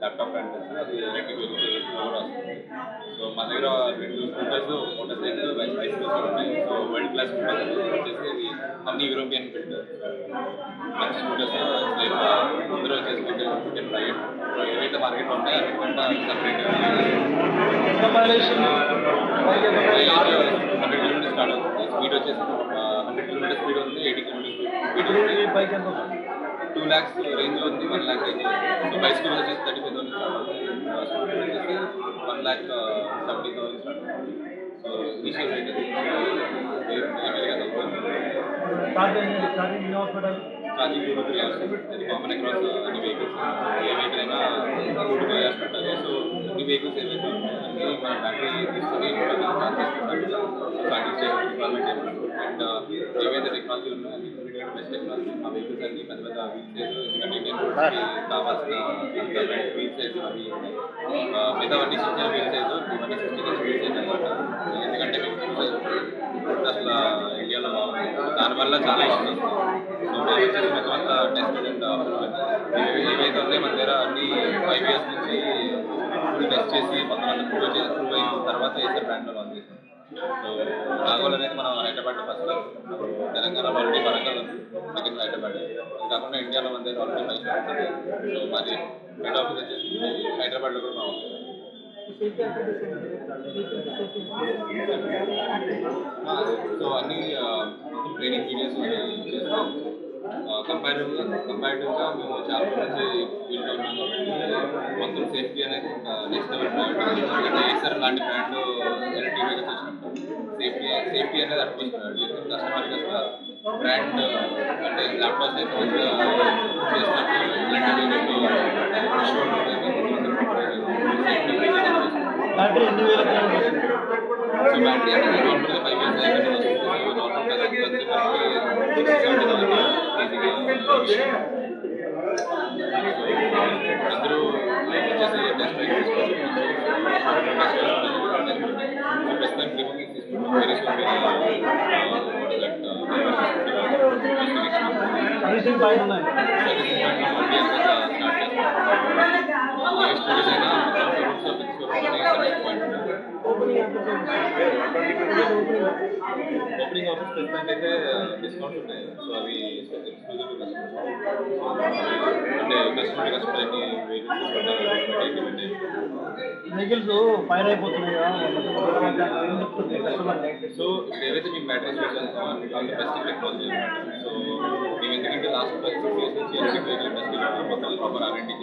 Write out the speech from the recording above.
Laptop brand వస్తుంది అది electric vehicles కూడా వస్తుంది సో మన దగ్గర రెండు స్కూటర్స్ మోటార్ సైకిల్ బైసికల్స్ ఉన్నాయి సో వరల్డ్ క్లాస్ స్కూటర్స్ వచ్చేసి ఇవి అన్ని యూరోపియన్ బిల్డ్ మంచి స్కూటర్స్ లైక్ అందరూ వచ్చేసి ఇండియన్ ప్రైవేట్ ఏవైతే మార్కెట్లో ఉంటాయో అన్నిటికంటే సపరేట్ హండ్రెడ్ కిలోమీటర్ స్టార్ట్ అవుతుంది స్పీడ్ వచ్చేసి హండ్రెడ్ కిలోమీటర్ స్పీడ్ ఉంది ఎయిటీ కిలోమీటర్ స్పీడ్ బైక్ ఎంత టూ ల్యాక్స్ రేంజ్ ఉంది one lakh range so bicycle వచ్చేసి థర్టీ ఫైవ్ థౌసండ్ స్కూటర్ వచ్చేసి one lakh seventy thousand start అవుతుంది. So initial rate charging two three hours అది common across అన్ని vehicles ఏ vehicle అయినా two to three hours పెట్టాలి so అన్ని వెహికల్స్ ఏవైతే ఉంటాయో అన్ని మన బ్యాటరీ తీసుకొని రిక్వైర్మెంట్ అండ్ ఏవైతే టెక్నాలజీ ఉన్నాయో బెస్ట్ టెక్నాలజీ ఆ వెహికల్స్ అన్ని పెద్ద పెద్ద వీల్ ఎందుకంటే కావాల్సిన వీల్ అవి మిగతావన్నీ చిన్న వీల్ ఇవన్నీ వీల్ అనమాట ఎందుకంటే మీకు అసలు ఇండియాలో దానివల్ల చాలా ఇష్టం సో మేము వచ్చేసి మొత్తం అంతా టెస్ట్ ఏవైతే ఉన్నాయో మన దగ్గర అన్ని ఫైవ్ ఇయర్స్ నుంచి టెస్ట్ చేసి మొత్తం అంతా ప్రూవ్ చేసి ప్రూవ్ అయిన తర్వాత ఏసర్ బ్రాండ్లో ఉంది నాగోల్ అనేది మనం హైదరాబాద్ ఫస్ట్ తెలంగాణలో ఆల్రెడీ వరంగల్ ఉంది సెకండ్ హైదరాబాద్ కాకుండా ఇండియాలో మన దగ్గర ఆల్రెడీ ఫైవ్ షాప్స్ సో మాది హెడ్ ఆఫీస్ వచ్చేసి హైదరాబాద్లో కూడా మా సో అన్ని ట్రైనింగ్ వీడియోస్ చేస్తాం. కంపారిటివ్గా కంపారిటివ్గా మేము చాలా మంచి ఫీల్డ్ ఉన్నాము మొత్తం సేఫ్టీ అనేది ఒక నెక్స్ట్ లెవెల్ ప్రయారిటీ ఎందుకంటే ఏసర్ లాంటి బ్రాండ్ ఎలక్ట్రిక్ వెహికల్స్ వచ్చినప్పుడు సేఫ్టీ సేఫ్టీ అనేది అట్మోస్ట్ ప్రయారిటీ ఎందుకంటే కస్టమర్కి అసలు బ్రాండ్ అంటే ల్యాప్టాప్స్ అయితే మంచిగా చేసినప్పుడు ఇలాంటి ఇష్యూ బ్యాటరీ ఎన్ని వేల కిలోమీటర్స్ సో బ్యాటరీ అనేది నార్మల్గా ఫైవ్ ఇయర్స్ అయిపోయింది వస్తుంది సో నార్మల్గా సర్వీసింగ్ పాయింట్ ఉన్నాయి ఓపెనింగ్ ఆఫీస్ ప్రెసిడెంట్ అయితే డిస్కౌంట్స్ ఉన్నాయి సో అవి అంటే కస్టమర్ కస్టమర్ అన్ని వెహికల్స్ ఫైర్ అయిపోతున్నాయి కదా So everything in battery stations on the best technology. So even the last five we are doing the best for R&D.